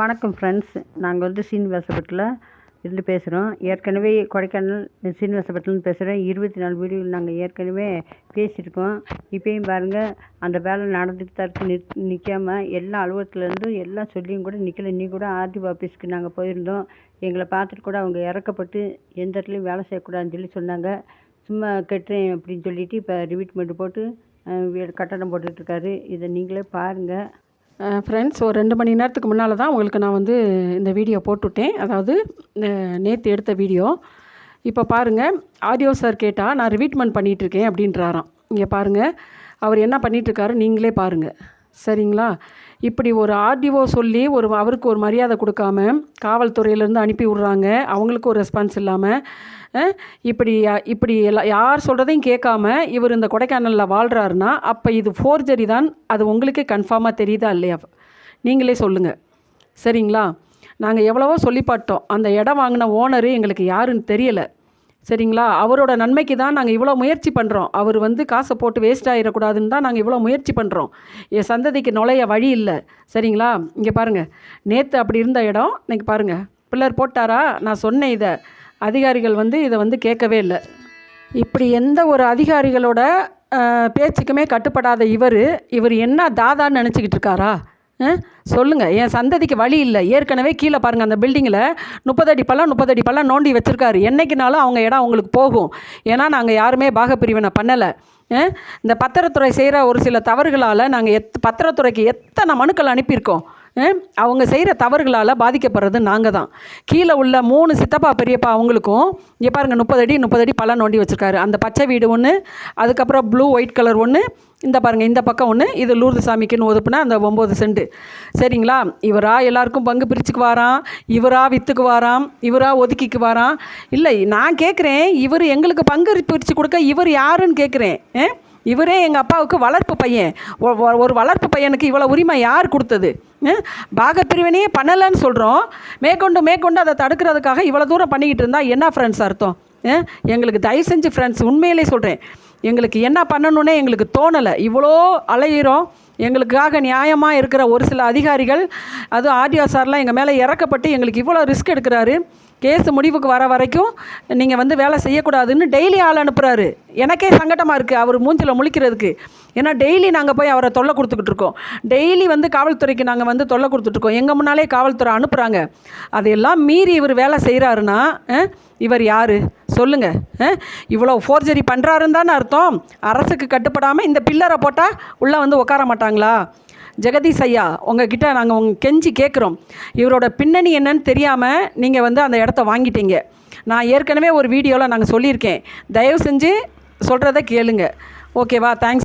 வணக்கம் ஃப்ரெண்ட்ஸ் நாங்கள் வந்து சீனிவாசப்பட்டில் இருந்து பேசுகிறோம் ஏற்கனவே கொடைக்கானல் சீனிவாசபட்டிலேருந்து பேசுகிறேன் இருபத்தி நாலு வீடுகள் நாங்கள் ஏற்கனவே பேசியிருக்கோம். இப்போயும் பாருங்கள் அந்த வேலை நடந்துட்டு தான் இருக்குது நிற் நிற்காம எல்லா அலுவலகத்துலேருந்து எல்லாம் சொல்லியும் கூட நிற்கல நீ கூட ஆர்டிஓ ஆஃபீஸ்க்கு நாங்கள் போயிருந்தோம். எங்களை பார்த்துட்டு கூட அவங்க இறக்கப்பட்டு எந்த இடத்துலையும் வேலை செய்யக்கூடாதுன்னு சொல்லி சொன்னாங்க. சும்மா கட்டுறேன் அப்படின்னு சொல்லிவிட்டு இப்போ ரிவீட்மெண்ட் போட்டு வீடு கட்டடம் போட்டுட்ருக்காரு இதை நீங்களே பாருங்கள் ஃப்ரெண்ட்ஸ் ஒரு ரெண்டு மணி நேரத்துக்கு முன்னால் தான் உங்களுக்கு நான் வந்து இந்த வீடியோ போட்டுவிட்டேன் அதாவது நேற்று எடுத்த வீடியோ இப்போ பாருங்கள் ஆடியோ சார் கேட்டால் நான் ரிவீட்மெண்ட் பண்ணிகிட்ருக்கேன் அப்படின்றாராம். இங்கே பாருங்கள் அவர் என்ன பண்ணிகிட்ருக்காரு நீங்களே பாருங்கள் சரிங்களா? இப்படி ஒரு ஆர்டிஓ சொல்லி ஒரு அவருக்கு ஒரு மரியாதை கொடுக்காம காவல்துறையிலேருந்து அனுப்பி விட்றாங்க. அவங்களுக்கு ஒரு ரெஸ்பான்ஸ் இல்லாமல் இப்படி இப்படி எல்லாம் யார் சொல்கிறதையும் கேட்காம இவர் இந்த கொடைக்கானலில் வாழ்கிறாருன்னா அப்போ இது ஃபோர்ஜரி தான். அது உங்களுக்கே கன்ஃபார்மாக தெரியுதா இல்லையா? நீங்களே சொல்லுங்கள் சரிங்களா? நாங்கள் எவ்வளவோ சொல்லி பார்த்தோம் அந்த இடம் வாங்கின ஓனரு எங்களுக்கு யாருன்னு தெரியலை. சரிங்களா? அவரோட நன்மைக்கு தான் நாங்கள் இவ்வளோ முயற்சி பண்ணுறோம் அவர் வந்து காசை போட்டு வேஸ்ட் ஆகிடக்கூடாதுன்னு தான் நாங்கள் இவ்வளோ முயற்சி பண்ணுறோம் என் சந்ததிக்கு நுழைய வழி இல்லை. சரிங்களா? இங்கே பாருங்கள் நேற்று அப்படி இருந்த இடம் இன்றைக்கி பாருங்கள் பில்லர் போட்டாரா? நான் சொன்னேன் இதை. அதிகாரிகள் வந்து இதை வந்து கேட்கவே இல்லை. இப்படி எந்த ஒரு அதிகாரிகளோட பேச்சுக்குமே கட்டுப்படாத இவர் இவர் என்ன தாதான்னு நினச்சிக்கிட்டு இருக்காரா? சொல்லுங்கள் என் சந்ததிக்கு வழி இல்லை. ஏற்கனவே கீழே பாருங்கள் அந்த பில்டிங்கில் முப்பது அடி பள்ளம் முப்பது அடி பள்ளம் நோண்டி வச்சுருக்காரு. என்னைக்குனாலும் அவங்க இடம் அவங்களுக்கு போகும். ஏன்னா நாங்கள் யாருமே பாகப்பிரிவினை பண்ணலை. இந்த பத்திரத்துறை செய்கிற ஒரு சில தவறுகளால் நாங்கள் எத் பத்திரத்துறைக்கு எத்தனை மனுக்கள் அனுப்பியிருக்கோம்? அவங்க செய்கிற தவறுகளால் பாதிக்கப்படுறது நாங்கள் தான். கீழே உள்ள மூணு சித்தப்பா பெரியப்பா அவங்களுக்கும் இங்கே பாருங்கள் முப்பது அடி முப்பது அடி பழம் நோண்டி வச்சுருக்காரு. அந்த பச்சை வீடு ஒன்று அதுக்கப்புறம் ப்ளூ ஒயிட் கலர் ஒன்று இந்த பாருங்கள் இந்த பக்கம் ஒன்று இது லூர்து சாமிக்குன்னு ஒதுப்புனா அந்த ஒம்பது செண்டு சரிங்களா? இவரா எல்லாருக்கும் பங்கு பிரிச்சுக்கு வாராம் இவரா வித்துக்கு வாராம் இவரா ஒதுக்கிக்கு வாராம் இல்லை நான் கேட்குறேன் இவர் எங்களுக்கு பங்கு பிரித்து கொடுக்க இவர் யாருன்னு கேட்குறேன் இவரே எங்கள் அப்பாவுக்கு வளர்ப்பு பையன். ஒரு வளர்ப்பு பையனுக்கு இவ்வளோ உரிமை யார் கொடுத்தது? பாகப்பிரிவினையே பண்ணலைன்னு சொல்கிறோம் மேற்கொண்டு மேற்கொண்டு அதை தடுக்கிறதுக்காக இவ்வளோ தூரம் பண்ணிக்கிட்டு இருந்தால் என்ன ஃப்ரெண்ட்ஸ் அர்த்தம்? எங்களுக்கு தயவு செஞ்சு ஃப்ரெண்ட்ஸ் உண்மையிலே சொல்கிறேன் எங்களுக்கு என்ன பண்ணணுன்னே எங்களுக்கு தோணலை. இவ்வளோ அலையிறோம். எங்களுக்காக நியாயமாக இருக்கிற ஒரு சில அதிகாரிகள் அதுவும் ஆர்டிஓ சார்லாம் எங்கள் மேலே இறக்கப்பட்டு எங்களுக்கு இவ்வளோ ரிஸ்க் எடுக்கிறாரு. கேஸ் முடிவுக்கு வர வரைக்கும் நீங்கள் வந்து வேலை செய்யக்கூடாதுன்னு டெய்லி ஆள் அனுப்புகிறாரு எனக்கே சங்கடமாக இருக்குது அவர் மூஞ்சில் முழிக்கிறதுக்கு. ஏன்னா டெய்லி நாங்கள் போய் அவரை தொல்லை கொடுத்துக்கிட்டு இருக்கோம். டெய்லி வந்து காவல்துறைக்கு நாங்கள் வந்து தொல்லை கொடுத்துட்ருக்கோம் எங்கள் முன்னாலே காவல்துறை அனுப்புகிறாங்க அதையெல்லாம் மீறி இவர் வேலை செய்கிறாருன்னா இவர் யார்? சொல்லுங்கள் இவ்வளோ ஃபோர்ஜரி பண்ணுறாருன்னு தானே அர்த்தம். அரசுக்கு கட்டுப்படாமல் இந்த பில்லரை போட்டால் உள்ளே வந்து உட்கார மாட்டாங்களா? ஜெகதீஷ் ஐயா உங்ககிட்ட நாங்கள் உங்க கெஞ்சி கேட்குறோம் இவரோட பின்னணி என்னன்னு தெரியாமல் நீங்கள் வந்து அந்த இடத்த வாங்கிட்டீங்க. நான் ஏற்கனவே ஒரு வீடியோவில் நாங்கள் சொல்லியிருக்கேன். தயவு செஞ்சு சொல்கிறத கேளுங்க. ஓகேவா? தேங்க்ஸ்